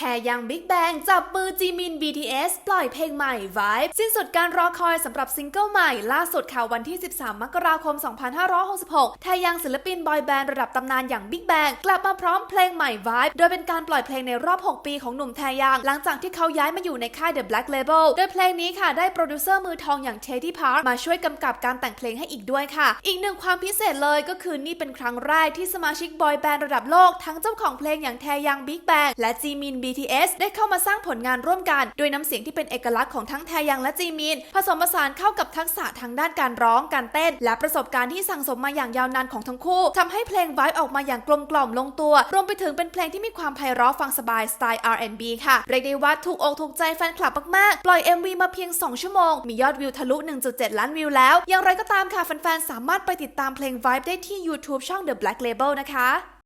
แค่ยังบิ๊กแบงจับมือจีมิน BTS ปล่อยเพลงใหม่ Vibe สิ้นสุดการรอคอยสำหรับซิงเกิลใหม่ ล่าสุดข่าววันที่ 13 มกราคม 2566แทยังศิลปินบอยแบนด์ระดับตำนานอย่าง Big Bang กลับมาพร้อมเพลงใหม่ Vibe โดยเป็นการปล่อยเพลงในรอบ 6 ปีของหนุ่มแทยัง หลังจากที่เขาย้ายมาอยู่ในค่าย The Black Label โดยเพลงนี้ค่ะได้โปรดิวเซอร์มือทองอย่างเชที่พาร์มาช่วยกำกับการแต่งเพลงให้อีกด้วยค่ะ อีกหนึ่งความพิเศษเลยก็คือนี่เป็นครั้งแรกที่สมาชิกบอยแบนด์ระดับโลกทั้งเจ้าของเพลงอย่างแทยัง Big Bang และจีมิน BTS ได้เข้ามาสร้างผลงานร่วมกัน โดยน้ำเสียงที่เป็นเอกลักษณ์ของทั้งแทยังและจีมิน ผสมผสานเข้ากับทักษะทางด้านการร้อง การเต้น และประสบการณ์ที่สั่งสมมาอย่างยาวนานของทั้งคู่ทำให้เพลง Vibe ออกมาอย่างกลมกล่อมลงตัว รวมไปถึงเป็นเพลงที่มีความไพเราะฟังสบายสไตล์ R&B ค่ะ เรียกได้ว่าถูกอกถูกใจแฟนคลับมากๆ ปล่อย MV มาเพียง 2 ชั่วโมง มียอดวิวทะลุ 1.7 ล้านวิวแล้ว อย่างไรก็ตามค่ะแฟนๆ สามารถไปติดตามเพลง Vibe ได้ที่ YouTube ช่อง The Black Label นะคะ